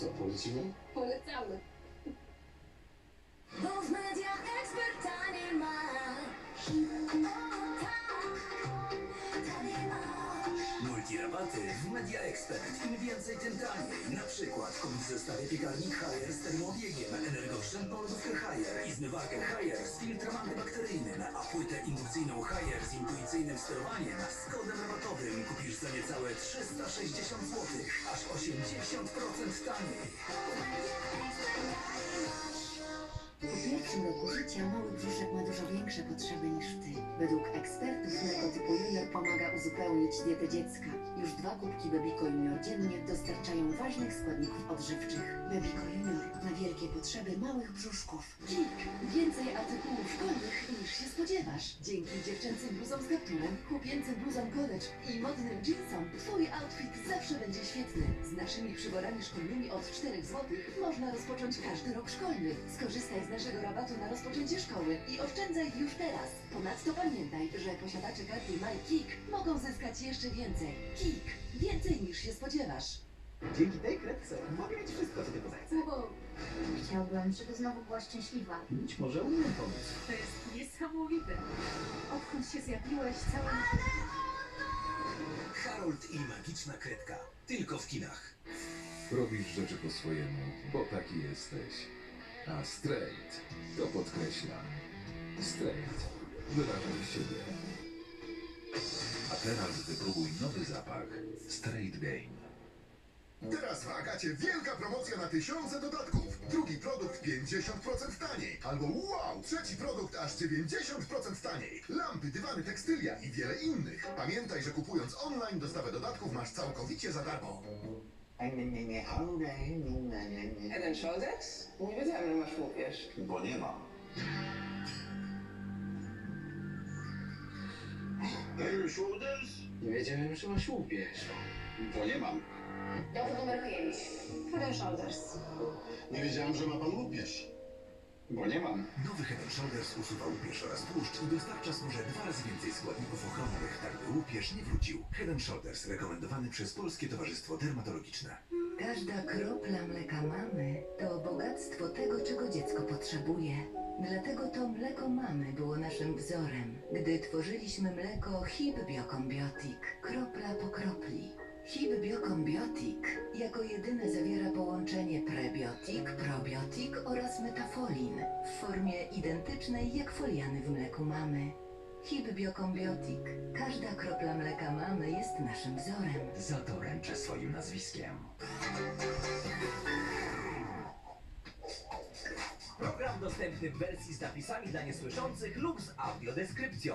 co, polecimy? Polecamy. Bo w mediach ekspert W Media Expert. Im więcej, tym taniej. Na przykład kup w zestawie piekarnik Haier z termobiegiem, energooszczędną lodówkę Haier i zmywarkę Haier z filtrem antybakteryjnym, a płytę indukcyjną Haier z intuicyjnym sterowaniem z kodem rabatowym kupisz za niecałe 360 zł, aż 80% taniej. Po pierwszym roku życia mały brzuszek ma dużo większe potrzeby niż ty. Według ekspertów junior pomaga uzupełnić dietę dziecka. Już dwa kubki Bebiko Junior dziennie dostarczają ważnych składników odżywczych. Bebiko Junior na wielkie potrzeby małych brzuszków. Kik! Więcej artykułów szkolnych spodziewasz. Dzięki dziewczęcym bluzom z kapturem, chłopięcym bluzom college i modnym jeansom twój outfit zawsze będzie świetny. Z naszymi przyborami szkolnymi od 4 zł można rozpocząć każdy rok szkolny. Skorzystaj z naszego rabatu na rozpoczęcie szkoły i oszczędzaj już teraz. Ponadto pamiętaj, że posiadacze karty MyKik mogą zyskać jeszcze więcej. Kik! Więcej niż się spodziewasz. Dzięki tej kredce mogę mieć wszystko, co tylko zechcę. Chciałbym, żeby znowu była szczęśliwa. Być może umiem pomóc. To jest zjawiłeś, cały... Harold i magiczna kredka. Tylko w kinach. Robisz rzeczy po swojemu, bo taki jesteś. A straight to podkreśla. Straight. Wyrażaj siebie. A teraz wypróbuj nowy zapach. Straight Game. Teraz w Agacie wielka promocja na tysiące dodatków. Drugi produkt 50% taniej. Albo wow, trzeci produkt aż 90% taniej. Lampy, dywany, tekstylia i wiele innych. Pamiętaj, że kupując online dostawę dodatków masz całkowicie za darmo. Head and Shoulders? Nie wiedziałem, że masz łupież. Bo nie mam. Shoulders? Nie wiedziałem, że masz łupież. Bo nie mam. Dowód numer 5. Head Shoulders. Nie wiedziałem, że ma pan łupież. Bo nie mam. Nowy Head Shoulders usuwa łupież oraz tłuszcz i dostarcza skórze dwa razy więcej składników ochronnych, tak by łupież nie wrócił. Head Shoulders rekomendowany przez Polskie Towarzystwo Dermatologiczne. Każda kropla mleka mamy to bogactwo tego, czego dziecko potrzebuje. Dlatego to mleko mamy było naszym wzorem, gdy tworzyliśmy mleko Hib Biokombiotic, kropla po kropli. Hib Biokombiotic jako jedyne zawiera połączenie prebiotik, probiotik oraz metafolin w formie identycznej jak foliany w mleku mamy. Hib Biokombiotic. Każda kropla mleka mamy jest naszym wzorem. Za to ręczę swoim nazwiskiem. Program dostępny w wersji z napisami dla niesłyszących lub z audiodeskrypcją.